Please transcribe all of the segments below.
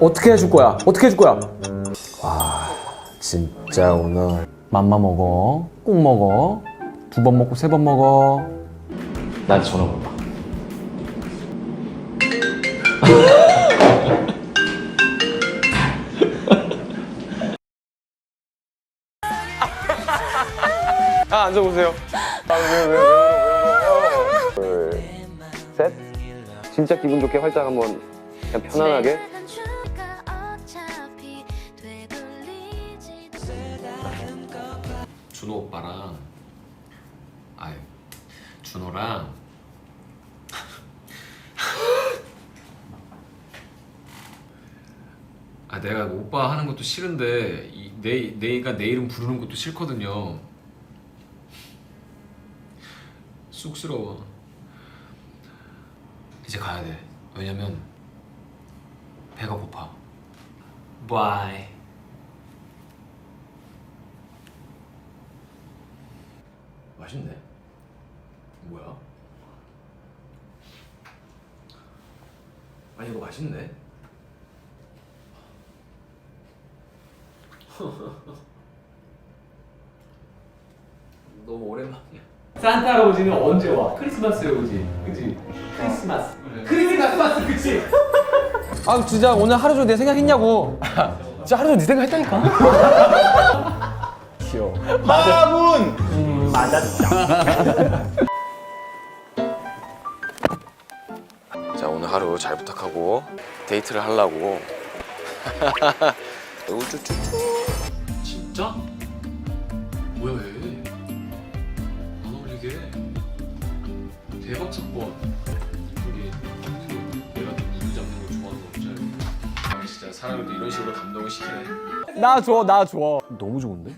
어떻게 해줄 거야? 어떻게 해줄 거야? 와, 진짜 오늘 맘마 먹어. 꼭 먹어. 두 번 먹고 세 번 먹어. 나한테 전화 걸어봐. 아, 앉아보세요. 아, 왜, 왜, 왜, 셋. 진짜 기분 좋게 활짝 한번 그냥 편안하게. 준호 오빠랑 아 준호랑 아 내가 오빠 하는 것도 싫은데 이, 내 내가 내 이름 부르는 것도 싫거든요. 쑥스러워. 이제 가야 돼. 왜냐면 배가 고파. 바이. 맛있네. 뭐야? 아니 이거 맛있네. 너무 오랜만이야. 산타 할아버지는 언제 와? 크리스마스에 오지. 그치? 크리스마스. 크리스마스 그치? 아 진짜 오늘 하루 종일 내 생각했냐고. 진짜 하루 종일 네 생각했다니까. 귀여워. 자 오늘 하루 잘 부탁하고 데이트를 하려고. 우쭈쭈쭈. 진짜? 뭐야 얘? 안 어울리게. 대박 사건. 사람을 이런 식으로 감동을 시키네. 나 줘, 나 줘. 너무 좋은데?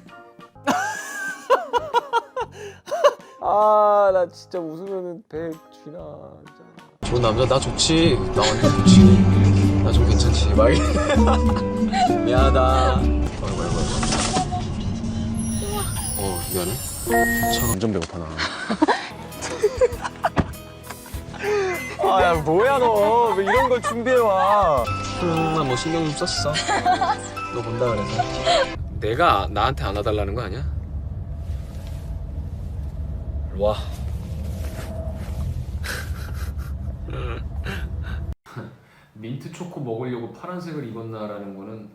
아, 나 진짜 웃으면은 배 쥐나. 진짜. 좋은 남자 나 좋지. 나 완전 좋지. 나 좀 괜찮지. 막 이래. 미안하다. 어이구 어이구 어이구. 어 미안해. 차 완전 배고파 나. 아, 야, 뭐야, 너. 왜 이런 걸 준비해와. 나뭐 신경 좀 썼어. 너 본다 그래서. 내가 나한테 안아달라는 거 아니야? 일로 와. 민트 초코 먹으려고 파란색을 입었나라는 거는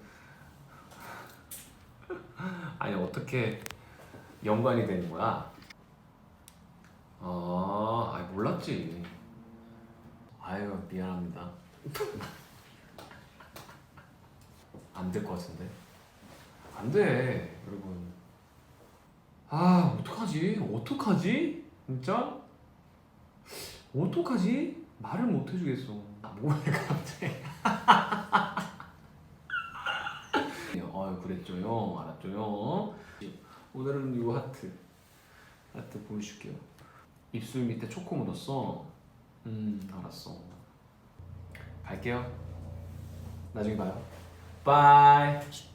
아니 어떻게 연관이 되는 거야? 아, 아니 몰랐지. 아유 미안합니다. 안 될 것 같은데. 안 돼, 여러분. 아, 어떡하지? 어떡하지? 진짜? 어떡하지? 말을 못 해주겠어. 아, 뭐야, 갑자기. 아유, 그랬죠, 형. 알았죠, 형. 오늘은 이 하트. 하트 보여줄게요. 입술 밑에 초코 묻었어. 음, 알았어. 갈게요. 나중에 봐요. 바이.